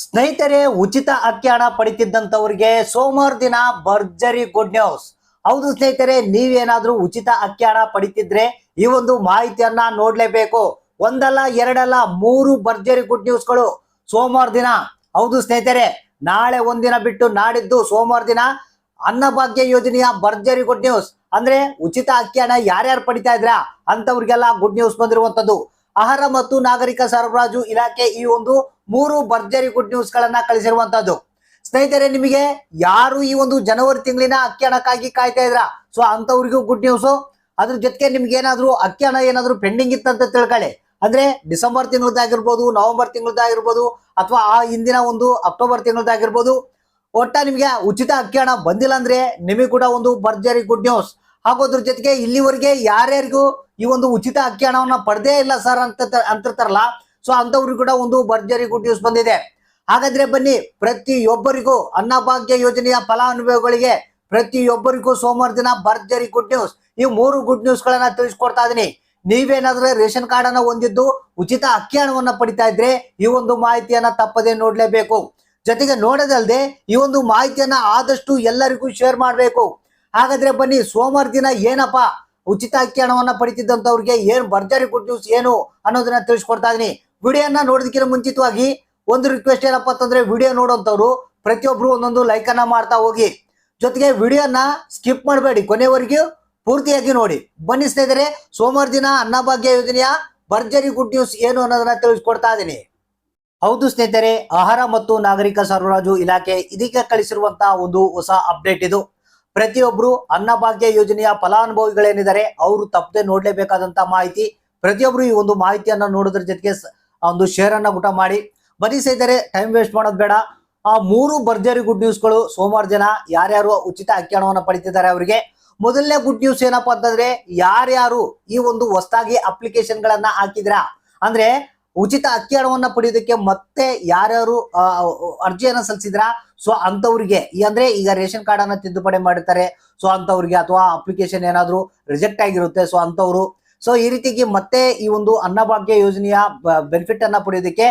ಸ್ನೇಹಿತರೆ, ಉಚಿತ ಅಕ್ಕಿ ಹಣ ಪಡಿತಿದ್ದಂಥವ್ರಿಗೆ ಸೋಮವಾರ ದಿನ ಭರ್ಜರಿ ಗುಡ್ ನ್ಯೂಸ್ ಹೌದು ಸ್ನೇಹಿತರೆ, ನೀವೇನಾದ್ರೂ ಉಚಿತ ಅಕ್ಕಿ ಹಣ ಪಡಿತಿದ್ರೆ ಈ ಒಂದು ಮಾಹಿತಿಯನ್ನ ನೋಡ್ಲೇಬೇಕು. ಒಂದಲ್ಲ, ಎರಡಲ್ಲ, ಮೂರು ಭರ್ಜರಿ ಗುಡ್ ನ್ಯೂಸ್ಗಳು ಸೋಮವಾರ ದಿನ. ಹೌದು ಸ್ನೇಹಿತರೆ, ನಾಳೆ ಒಂದಿನ ಬಿಟ್ಟು ನಾಡಿದ್ದು ಸೋಮವಾರ ದಿನ ಅನ್ನಭಾಗ್ಯ ಯೋಜನೆಯ ಭರ್ಜರಿ ಗುಡ್ ನ್ಯೂಸ್ ಅಂದ್ರೆ ಉಚಿತ ಅಕ್ಕಿ ಹಣ ಯಾರ್ಯಾರು ಪಡಿತಾ ಇದ್ರ? ಅಂತವ್ರಿಗೆಲ್ಲ ಗುಡ್ ನ್ಯೂಸ್ ಬಂದಿರುವಂತದ್ದು ಆಹಾರ ಮತ್ತು ನಾಗರಿಕ ಸರಬರಾಜು ಇಲಾಖೆ ಈ ಒಂದು ಮೂರು ಭರ್ಜರಿ ಗುಡ್ ನ್ಯೂಸ್ ಗಳನ್ನ ಕಳಿಸಿರುವಂತದ್ದು ಸ್ನೇಹಿತರೆ, ನಿಮಗೆ ಯಾರು ಈ ಒಂದು ಜನವರಿ ತಿಂಗಳಿನ ಅಕ್ಕಿ ಹಣಕ್ಕಾಗಿ ಕಾಯ್ತಾ ಇದ್ರ? ಸೊ ಅಂತವ್ರಿಗೂ ಗುಡ್ ನ್ಯೂಸ್ ಅದ್ರ ಜೊತೆಗೆ ನಿಮ್ಗೆ ಏನಾದ್ರು ಅಕ್ಕಿ ಹಣ ಏನಾದ್ರು ಪೆಂಡಿಂಗ್ ಇತ್ತಂತ ತಿಳ್ಕೊಳ್ಳಿ ಅಂದ್ರೆ ಡಿಸೆಂಬರ್ ತಿಂಗಳದಾಗಿರ್ಬೋದು ನವೆಂಬರ್ ತಿಂಗಳದಾಗಿರ್ಬೋದು ಅಥವಾ ಆ ಹಿಂದಿನ ಒಂದು ಅಕ್ಟೋಬರ್ ತಿಂಗಳದಾಗಿರ್ಬೋದು ಒಟ್ಟ ನಿಮ್ಗೆ ಉಚಿತ ಅಕ್ಕಿ ಹಣ ಬಂದಿಲ್ಲ ಅಂದ್ರೆ ನಿಮಗೆ ಕೂಡ ಒಂದು ಭರ್ಜರಿ ಗುಡ್ ನ್ಯೂಸ್ ಹಾಗೂ ಅದ್ರ ಜೊತೆಗೆ ಇಲ್ಲಿವರೆಗೆ ಯಾರ್ಯಾರಿಗೂ ಈ ಒಂದು ಉಚಿತ ಅಕ್ಕಿ ಹಣವನ್ನ ಪಡೆದೇ ಇಲ್ಲ ಸರ್ ಅಂತ ಅಂತಿರ್ತಾರಲ್ಲ ಸೊ ಅಂತವ್ರಿಗೂ ಕೂಡ ಒಂದು ಭರ್ಜರಿ ಗುಡ್ ನ್ಯೂಸ್ ಬಂದಿದೆ. ಹಾಗಾದ್ರೆ ಬನ್ನಿ, ಪ್ರತಿಯೊಬ್ಬರಿಗೂ ಅನ್ನಭಾಗ್ಯ ಯೋಜನೆಯ ಫಲಾನುಭವಿಗಳಿಗೆ ಪ್ರತಿಯೊಬ್ಬರಿಗೂ ಸೋಮವಾರ ದಿನ ಭರ್ಜರಿ ಗುಡ್ ನ್ಯೂಸ್. ಈ ಮೂರು ಗುಡ್ ನ್ಯೂಸ್ ಗಳನ್ನ ತಿಳಿಸ್ಕೊಡ್ತಾ ಇದೀನಿ. ನೀವೇನಾದ್ರೂ ರೇಷನ್ ಕಾರ್ಡ್ ಅನ್ನ ಹೊಂದಿದ್ದು ಉಚಿತ ಅಕ್ಕಿ ಹಣವನ್ನ ಪಡಿತಾ ಇದ್ರೆ ಈ ಒಂದು ಮಾಹಿತಿಯನ್ನ ತಪ್ಪದೆ ನೋಡ್ಲೇಬೇಕು. ಜೊತೆಗೆ ನೋಡೋದಲ್ದೆ ಈ ಒಂದು ಮಾಹಿತಿಯನ್ನ ಆದಷ್ಟು ಎಲ್ಲರಿಗೂ ಶೇರ್ ಮಾಡಬೇಕು. ಹಾಗಾದ್ರೆ ಬನ್ನಿ, ಸೋಮವಾರ ದಿನ ಏನಪ್ಪ ಉಚಿತ ಅಕ್ಕಿ ಹಣವನ್ನ ಪಡಿತಿದ್ದಂತವ್ರಿಗೆ ಏನ್ ಭರ್ಜರಿ ಗುಡ್ ನ್ಯೂಸ್ ಏನು ಅನ್ನೋದನ್ನ ತಿಳಿಸ್ಕೊಡ್ತಾ ಇದೀನಿ. ವಿಡಿಯೋನ ನೋಡೋದಕ್ಕಿಂತ ಮುಂಚಿತವಾಗಿ ಒಂದು ರಿಕ್ವೆಸ್ಟ್ ಏನಪ್ಪ ಅಂತಂದ್ರೆ ವಿಡಿಯೋ ನೋಡೋಂಥವ್ರು ಪ್ರತಿಯೊಬ್ಬರು ಒಂದೊಂದು ಲೈಕ್ ಅನ್ನ ಮಾಡ್ತಾ ಹೋಗಿ. ಜೊತೆಗೆ ವಿಡಿಯೋನ ಸ್ಕಿಪ್ ಮಾಡಬೇಡಿ ಕೊನೆವರೆಗೂ ಪೂರ್ತಿಯಾಗಿ ನೋಡಿ. ಬನ್ನಿ ಸ್ನೇಹಿತರೆ, ಸೋಮವಾರ ದಿನ ಅನ್ನಭಾಗ್ಯ ಯೋಜನೆಯ ಭರ್ಜರಿ ಗುಡ್ ನ್ಯೂಸ್ ಏನು ಅನ್ನೋದನ್ನ ತಿಳಿಸ್ಕೊಡ್ತಾ ಇದ್ದೀನಿ. ಹೌದು ಸ್ನೇಹಿತರೆ, ಆಹಾರ ಮತ್ತು ನಾಗರಿಕ ಸರಬರಾಜು ಇಲಾಖೆ ಇದೀಗ ಕಳಿಸಿರುವಂತಹ ಒಂದು ಹೊಸ ಅಪ್ಡೇಟ್ ಇದು. ಪ್ರತಿಯೊಬ್ಬರು ಅನ್ನಭಾಗ್ಯ ಯೋಜನೆಯ ಫಲಾನುಭವಿಗಳೇನಿದ್ದಾರೆ, ಅವರು ತಪ್ಪದೆ ನೋಡಲೇಬೇಕಾದಂತಹ ಮಾಹಿತಿ. ಪ್ರತಿಯೊಬ್ರು ಈ ಒಂದು ಮಾಹಿತಿಯನ್ನ ನೋಡೋದ್ರ ಜೊತೆಗೆ ಆ ಒಂದು ಶೇರ್ ಅನ್ನ ಊಟ ಮಾಡಿ. ಬನ್ನಿ ಸ್ನೇಹಿತರೆ ಟೈಮ್ ವೇಸ್ಟ್ ಮಾಡೋದು ಬೇಡ. ಆ ಮೂರು ಭರ್ಜರಿ ಗುಡ್ ನ್ಯೂಸ್ಗಳು ಸೋಮವಾರ ಜನ ಯಾರ್ಯಾರು ಉಚಿತ ಅಕ್ಕಿ ಹಣವನ್ನ ಪಡಿತಿದ್ದಾರೆ ಅವರಿಗೆ. ಮೊದಲನೇ ಗುಡ್ ನ್ಯೂಸ್ ಏನಪ್ಪಾ ಅಂತಂದ್ರೆ, ಯಾರ್ಯಾರು ಈ ಒಂದು ಹೊಸದಾಗಿ ಅಪ್ಲಿಕೇಶನ್ ಗಳನ್ನ ಹಾಕಿದ್ರ? ಅಂದ್ರೆ ಉಚಿತ ಅಕ್ಕಿ ಹಣವನ್ನ ಪಡೆಯೋದಕ್ಕೆ ಮತ್ತೆ ಯಾರ್ಯಾರು ಅರ್ಜಿಯನ್ನ ಸಲ್ಲಿಸಿದ್ರ? ಸೊ ಅಂತವ್ರಿಗೆ ಅಂದ್ರೆ ಈಗ ರೇಷನ್ ಕಾರ್ಡ್ ಅನ್ನ ತಿದ್ದುಪಡಿ ಮಾಡಿರ್ತಾರೆ. ಸೊ ಅಂತವ್ರಿಗೆ ಅಥವಾ ಅಪ್ಲಿಕೇಶನ್ ಏನಾದ್ರು ರಿಜೆಕ್ಟ್ ಆಗಿರುತ್ತೆ. ಸೊ ಅಂತವ್ರು ಸೊ ಈ ರೀತಿಗೆ ಮತ್ತೆ ಈ ಒಂದು ಅನ್ನಭಾಗ್ಯ ಯೋಜನೆಯ ಬೆನಿಫಿಟ್ ಅನ್ನ ಪಡೆಯೋದಕ್ಕೆ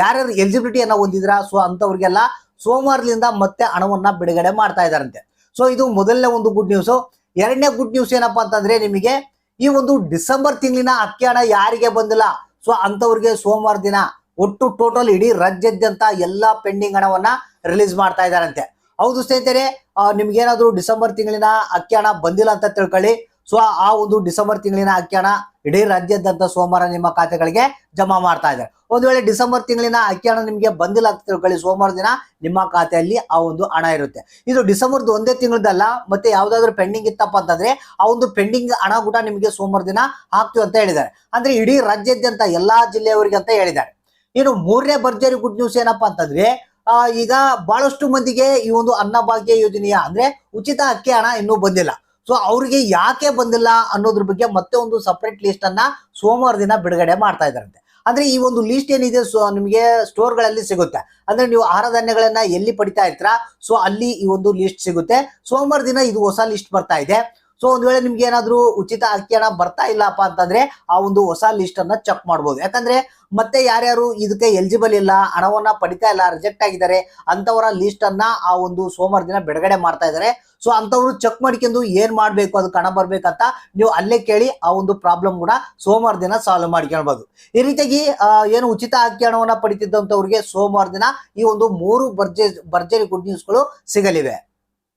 ಯಾರ್ಯಾರು ಎಲಿಜಿಬಿಲಿಟಿಯನ್ನ ಹೊಂದಿದ್ರ ಸೊ ಅಂತವ್ರಿಗೆಲ್ಲ ಸೋಮವಾರದಿಂದ ಮತ್ತೆ ಹಣವನ್ನ ಬಿಡುಗಡೆ ಮಾಡ್ತಾ ಇದಾರಂತೆ. ಸೊ ಇದು ಮೊದಲನೇ ಒಂದು ಗುಡ್ ನ್ಯೂಸ್ ಎರಡನೇ ಗುಡ್ ನ್ಯೂಸ್ ಏನಪ್ಪಾ ಅಂತಂದ್ರೆ, ನಿಮಗೆ ಈ ಒಂದು ಡಿಸೆಂಬರ್ ತಿಂಗಳಿನ ಅಕ್ಕಿ ಹಣ ಯಾರಿಗೆ ಬಂದಿಲ್ಲ? ಸೊ ಅಂತವ್ರಿಗೆ ಸೋಮವಾರ ದಿನ ಒಟ್ಟು ಟೋಟಲ್ ಇಡೀ ರಾಜ್ಯಾದ್ಯಂತ ಎಲ್ಲಾ ಪೆಂಡಿಂಗ್ ಹಣವನ್ನ ರಿಲೀಸ್ ಮಾಡ್ತಾ ಇದಾರಂತೆ. ಹೌದು ಸ್ನೇಹಿತರೆ ನಿಮ್ಗೆ ನಿಮ್ಗೇನಾದ್ರೂ ಡಿಸೆಂಬರ್ ತಿಂಗಳಿನ ಅಕ್ಕಿ ಹಣ ಬಂದಿಲ್ಲ ಅಂತ ತಿಳ್ಕೊಳ್ಳಿ. ಸೊ ಆ ಒಂದು ಡಿಸೆಂಬರ್ ತಿಂಗಳಿನ ಅಕ್ಕಿ ಹಣ ಇಡೀ ರಾಜ್ಯದಂತ ಸೋಮವಾರ ನಿಮ್ಮ ಖಾತೆಗಳಿಗೆ ಜಮಾ ಮಾಡ್ತಾ ಇದ್ದಾರೆ. ಒಂದು ವೇಳೆ ಡಿಸೆಂಬರ್ ತಿಂಗಳಿನ ಅಕ್ಕಿ ಹಣ ನಿಮಗೆ ಬಂದಿಲ್ಲ ಅಂತ ತಿಳ್ಕೊಳ್ಳಿ. ಸೋಮವಾರ ದಿನ ನಿಮ್ಮ ಖಾತೆಯಲ್ಲಿ ಆ ಒಂದು ಹಣ ಇರುತ್ತೆ. ಇದು ಡಿಸೆಂಬರ್ದು ಒಂದೇ ತಿಂಗಳದಲ್ಲ, ಮತ್ತೆ ಯಾವ್ದಾದ್ರು ಪೆಂಡಿಂಗ್ ಇತ್ತಪ್ಪ ಅಂತಂದ್ರೆ ಆ ಒಂದು ಪೆಂಡಿಂಗ್ ಹಣ ಕೂಡ ನಿಮಗೆ ಸೋಮವಾರ ದಿನ ಹಾಕ್ತೀವಿ ಅಂತ ಹೇಳಿದ್ದಾರೆ. ಅಂದ್ರೆ ಇಡೀ ರಾಜ್ಯಾದ್ಯಂತ ಎಲ್ಲಾ ಜಿಲ್ಲೆಯವರಿಗೆ ಅಂತ ಹೇಳಿದ್ದಾರೆ. ಇನ್ನು ಮೂರನೇ ಭರ್ಜರಿ ಗುಡ್ ನ್ಯೂಸ್ ಏನಪ್ಪಾ ಅಂತಂದ್ರೆ ಈಗ ಬಹಳಷ್ಟು ಮಂದಿಗೆ ಈ ಒಂದು ಅನ್ನಭಾಗ್ಯ ಯೋಜನೆಯ ಅಂದ್ರೆ ಉಚಿತ ಅಕ್ಕಿ ಹಣ ಇನ್ನೂ ಬಂದಿಲ್ಲ. ಸೊ ಅವರಿಗೆ ಯಾಕೆ ಬಂದಿಲ್ಲ ಅನ್ನೋದ್ರ ಬಗ್ಗೆ ಮತ್ತೆ ಒಂದು ಸಪ್ರೇಟ್ ಲಿಸ್ಟ್ ಅನ್ನ ಸೋಮವಾರ ದಿನ ಬಿಡುಗಡೆ ಮಾಡ್ತಾ ಇದ್ದಾರಂತೆ. ಅಂದ್ರೆ ಈ ಒಂದು ಲಿಸ್ಟ್ ಏನಿದೆ ಸೊ ನಿಮಗೆ ಸ್ಟೋರ್ಗಳಲ್ಲಿ ಸಿಗುತ್ತೆ. ಅಂದ್ರೆ ನೀವು ಆಹಾರ ಧಾನ್ಯಗಳನ್ನ ಎಲ್ಲಿ ಪಡಿತಾ ಇರ್ತೀರಾ ಸೊ ಅಲ್ಲಿ ಈ ಒಂದು ಲಿಸ್ಟ್ ಸಿಗುತ್ತೆ. ಸೋಮವಾರ ದಿನ ಇದು ಹೊಸ ಲಿಸ್ಟ್ ಬರ್ತಾ ಇದೆ. ಸೊ ಒಂದ್ ವೇಳೆ ನಿಮ್ಗೆ ಏನಾದ್ರೂ ಉಚಿತ ಅಕ್ಕಿ ಹಣ ಬರ್ತಾ ಇಲ್ಲಪ್ಪ ಅಂತಂದ್ರೆ ಆ ಒಂದು ಹೊಸ ಲಿಸ್ಟ್ ಅನ್ನ ಚೆಕ್ ಮಾಡ್ಬೋದು. ಯಾಕಂದ್ರೆ ಮತ್ತೆ ಯಾರ್ಯಾರು ಇದಕ್ಕೆ ಎಲಿಜಿಬಲ್ ಇಲ್ಲ, ಹಣವನ್ನ ಪಡಿತಾ ಇಲ್ಲ ರಿಜೆಕ್ಟ್ ಆಗಿದ್ದಾರೆ, ಅಂತವರ ಲಿಸ್ಟ್ ಅನ್ನ ಆ ಒಂದು ಸೋಮವಾರ ದಿನ ಬಿಡುಗಡೆ ಮಾಡ್ತಾ ಇದ್ದಾರೆ. ಸೊ ಅಂತವ್ರು ಚೆಕ್ ಮಾಡ್ಕೊಂಡು ಏನ್ ಮಾಡ್ಬೇಕು ಅದಕ್ಕೆ ಹಣ ಬರ್ಬೇಕಂತ ನೀವು ಅಲ್ಲೇ ಕೇಳಿ ಆ ಒಂದು ಪ್ರಾಬ್ಲಮ್ ಕೂಡ ಸೋಮವಾರ ದಿನ ಸಾಲ್ವ್ ಮಾಡ್ಕೊಳ್ಬಹುದು ಈ ರೀತಿಯಾಗಿ ಏನು ಉಚಿತ ಅಕ್ಕಿ ಹಣವನ್ನ ಪಡಿತಿದ್ದಂತವ್ರಿಗೆ ಸೋಮವಾರ ದಿನ ಈ ಒಂದು ಮೂರು ಬರ್ಜೆ ಭರ್ಜರಿ ಗುಡ್ ನ್ಯೂಸ್ಗಳು ಸಿಗಲಿವೆ.